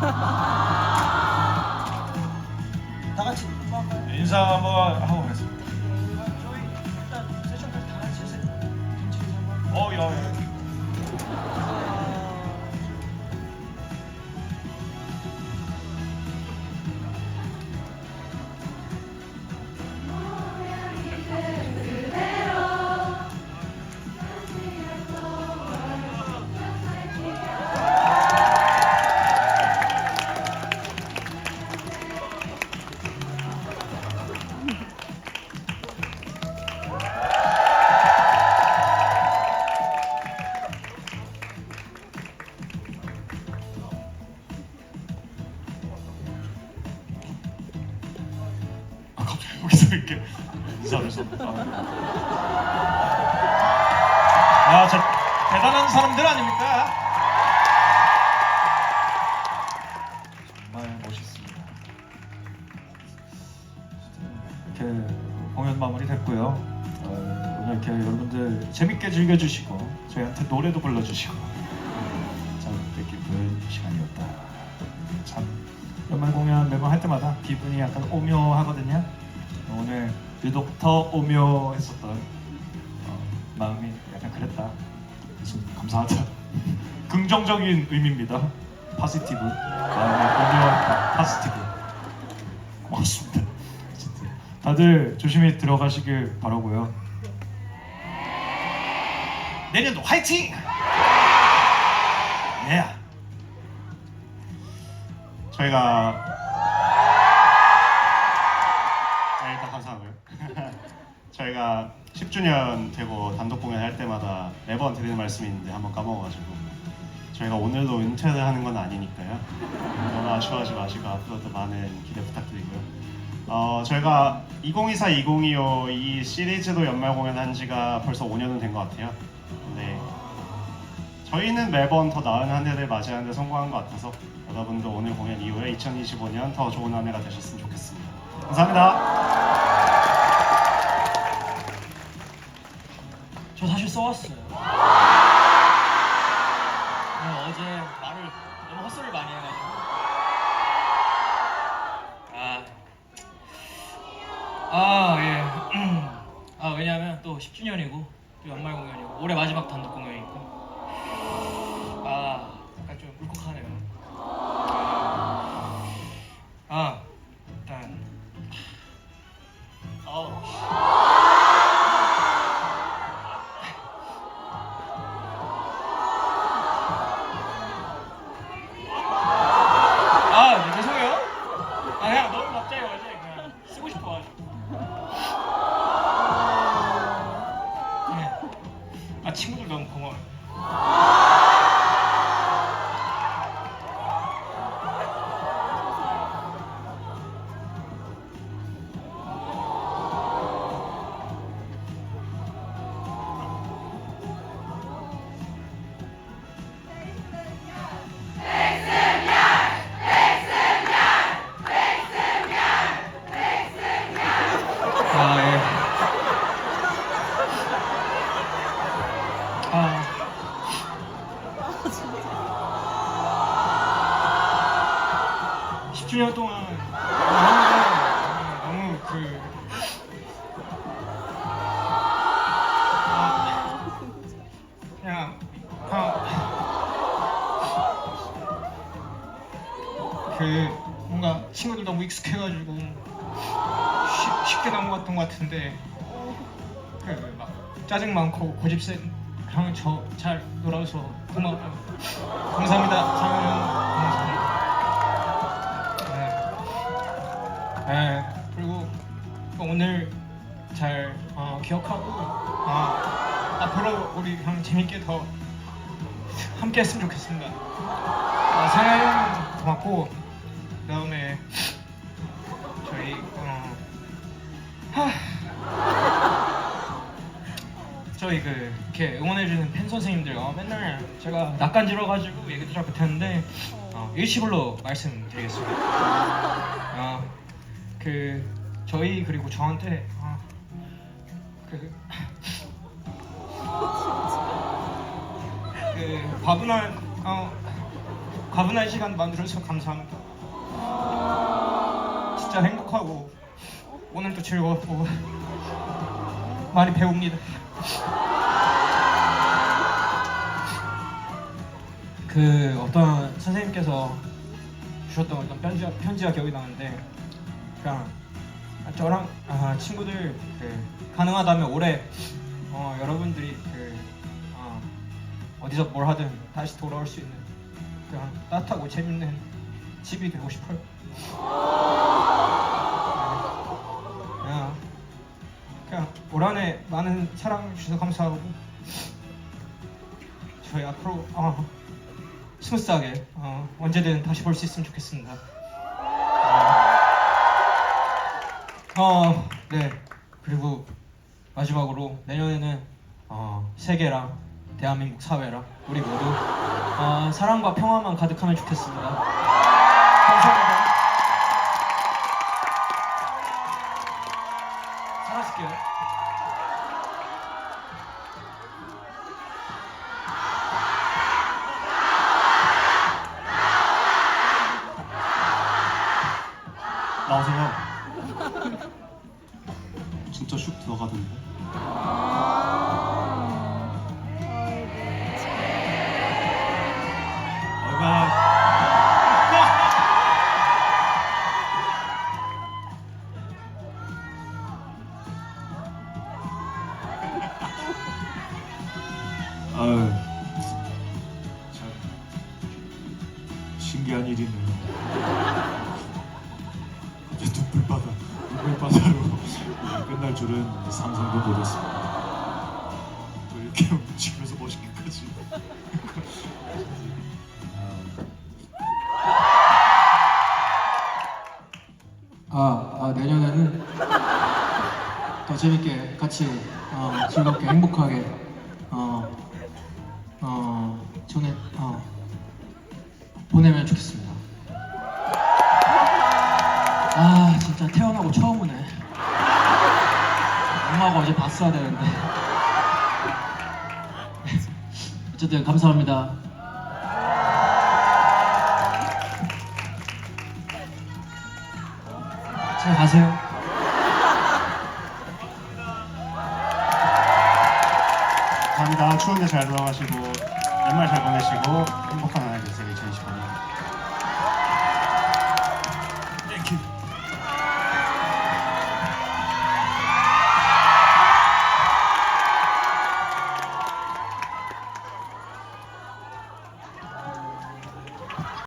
다 같이? 인사 한번 하고 여기서 이렇게 인사하면서. 아, 저 대단한 사람들 아닙니까? 정말 멋있습니다. 이렇게 공연 마무리 됐고요. 어, 오늘 이렇게 여러분들 재밌게 즐겨주시고 저희한테 노래도 불러주시고 참 뜻깊은 시간이었다. 참 연말 공연 매번 할 때마다 기분이 약간 오묘하거든요. 오늘 유독 더 오묘 했었던 어, 마음이 약간 그랬다. 그래서 감사하다. 긍정적인 의미입니다. 파지티브. 마음이 오묘하다. 파지티브. 고맙습니다. 진짜. 다들 조심히 들어가시길 바라고요. 내년도 화이팅! 예. 저희가 저희가 10주년 되고 단독 공연 할 때마다 매번 드리는 말씀이 있는데 한번 까먹어가지고 저희가 오늘도 은퇴를 하는 건 아니니까요. 너무 아쉬워하지 마시고 앞으로도 많은 기대 부탁드리고요. 어, 저희가 2024, 2025 이 시리즈도 연말 공연한 지가 벌써 5년은 된 것 같아요. 근데 저희는 매번 더 나은 한 해를 맞이하는 데 성공한 것 같아서 여러분도 오늘 공연 이후에 2025년 더 좋은 한 해가 되셨으면 좋겠습니다. 감사합니다. 저 사실 써왔어요. 네, 어제 말을 너무 헛소리를 많이 해가지고. 아, 아 예. 아 왜냐하면 또 10주년이고 또 연말 공연이고 올해 마지막 단독 공연이고. 아, 10주년 동안 너무, 그 아, 그냥 아, 그 뭔가 친구들 너무 익숙해가지고 쉽, 쉽게 넘어갔던 것 같은데 그 막 짜증 많고 고집 센 형이 저잘 놀아줘서 고마워요. 감사합니다. 형 기억하고 어, 앞으로 우리 형 재밌게 더 함께 했으면 좋겠습니다. 어, 상현 형 고맙고 그 다음에 저희 어, 하... 저희 그 이렇게 응원해주는 팬 선생님들 어, 맨날 제가 낯간지러가지고 얘기도 잘 못했는데 어, 일시불로 말씀드리겠습니다. 어, 그 저희 그리고 저한테 어, 그, 그 과분한 어, 과분한 시간 만들어주셔서 감사합니다. 진짜 행복하고 오늘도 즐거웠고 많이 배웁니다. 그 어떤 선생님께서 주셨던 어떤 편지가 기억이 나는데 그냥 저랑 아, 친구들 그 가능하다면 올해 어, 여러분들이 그 어, 어디서 뭘 하든 다시 돌아올 수 있는 그냥 따뜻하고 재밌는 집이 되고 싶어요. 그냥, 그냥 올 한해 많은 사랑 주셔서 감사하고 저희 앞으로 어, 스무스하게 어, 언제든 다시 볼 수 있으면 좋겠습니다. 어, 네. 그리고 마지막으로 내년에는 어, 세계랑 대한민국 사회랑 우리 모두 어, 사랑과 평화만 가득하면 좋겠습니다. 감사합니다. 사라질게요. 나오세요. 진짜 슉 들어가던데. 아유. 참. 신기한 일이네요. 이제 눈물바다 눈물바다로 끝날 줄은 상상도 못했습니다. 또 이렇게 움직이면서 멋있게까지. 아, 아, 내년에는 더 재밌게 같이 어, 즐겁게 행복하게 어, 어, 전에 어, 보내면 좋겠습니다. 태어나고 처음 오네. 엄마가 어제 봤어야 되는데. 어쨌든 감사합니다. 잘 가세요. 감사합니다. 추운데 잘 돌아가시고 연말 잘 보내시고 행복한